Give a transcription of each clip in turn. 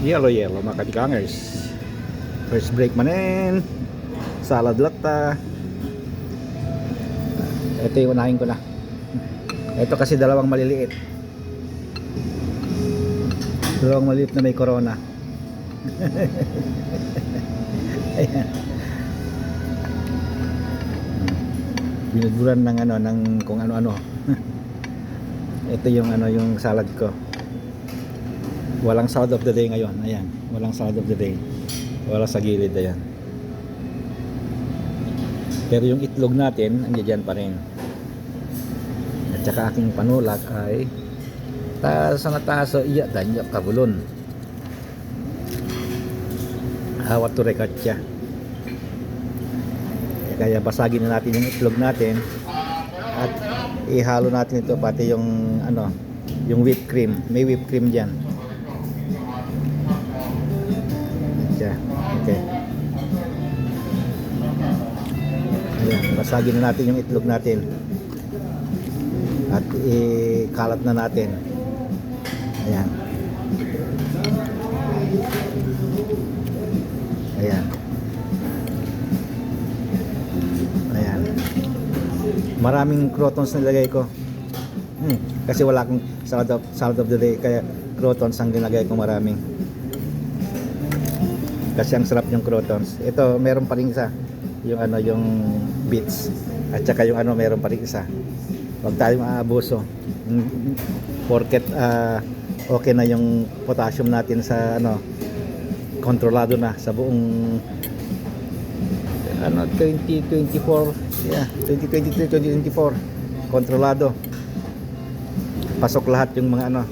Yellow yellow mga katikangers. First break manin. Salad latta. Ito yung unahin ko na. Ito kasi dalawang maliliit. Dalawang maliliit na may corona. Ayan. Binuduran ng ano ng kung ano-ano. Ito yung ano yung salad ko. Walang salad of the day ngayon. Ayan, walang salad of the day. Wala sa gilid ayan. Pero yung itlog natin, andiyan dyan pa rin. At saka aking panulak ay taas na taso iya danyak kabulon. Hawat to rekatya. Kaya basagin na natin yung itlog natin at ihalo natin ito pati yung ano, yung whipped cream. May whipped cream diyan. Basagin na natin yung itlog natin. At ikalat na natin. Ayan. Ayan. Ayan. Maraming crotons nilagay ko. Hmm, kasi wala akong salad of, salad of the day kaya crotons ang ginagay ko maraming. Kasi ang sarap yung crotons. Ito, meron pa rin isa. Yung ano, yung beets. At saka yung ano, meron pa rin isa. Huwag tayong aabuso. Mm, Porket ah, okay na yung potassium natin sa ano, kontrolado na sa buong ano 2024 yeah 2023 2024 kontrolado pasok lahat yung mga ano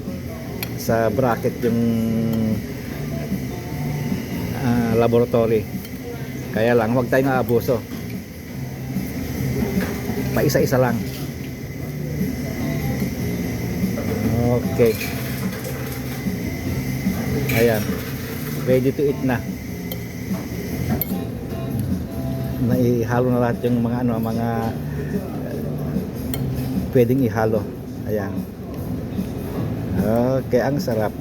sa bracket yung ah, laboratory kaya lang huwag tayong aabuso. Pa isa-isa lang. Okay. Ayan. Ready to eat na. Naihalo na lahat yung mga ano mga eh, pwedeng ihalo. Ayan. Okay ang sarap.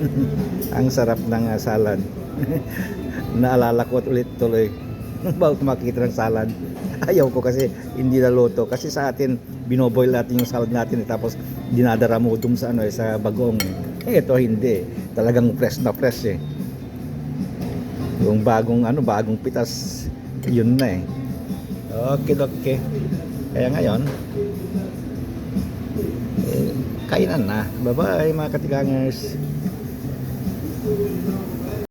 Ang sarap ng ah, salad naalala ko at ulit tuloy. Bago makikita ng salad. Ayaw ko kasi hindi naluto. Kasi sa atin binoboil natin yung salad natin eh, tapos dinadara mo dum sa ano eh, sa bagong. Eh ito hindi. Talagang fresh na fresh eh. Yung bagong ano bagong pitas yun na eh. Okay okay. Kaya ngayon eh, kainan na. Bye bye mga katigangers